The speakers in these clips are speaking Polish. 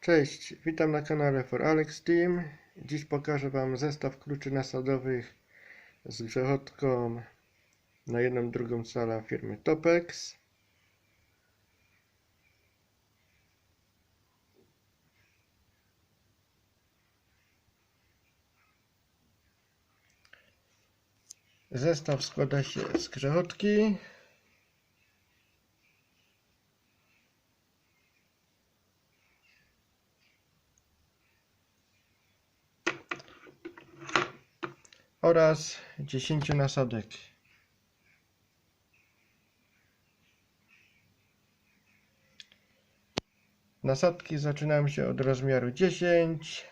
Cześć, witam na kanale For Alex Team. Dziś pokażę Wam zestaw kluczy nasadowych z grzechotką na jedną drugą cala firmy Topex. Zestaw składa się z grzechotki, oraz 10 nasadek. Nasadki zaczynają się od rozmiaru 10,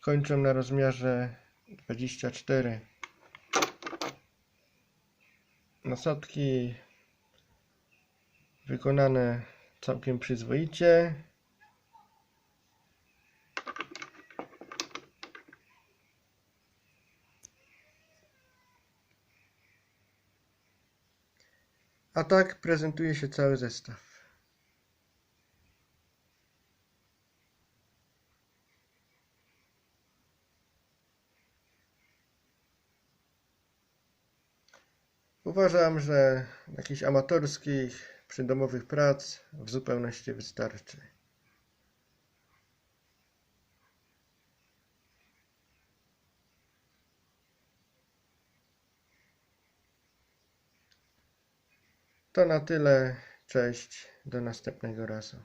kończą na rozmiarze 24. Nasadki wykonane całkiem przyzwoicie. A tak prezentuje się cały zestaw. Uważam, że jakichś amatorskich, przydomowych prac w zupełności wystarczy. To na tyle. Cześć. Do następnego razu.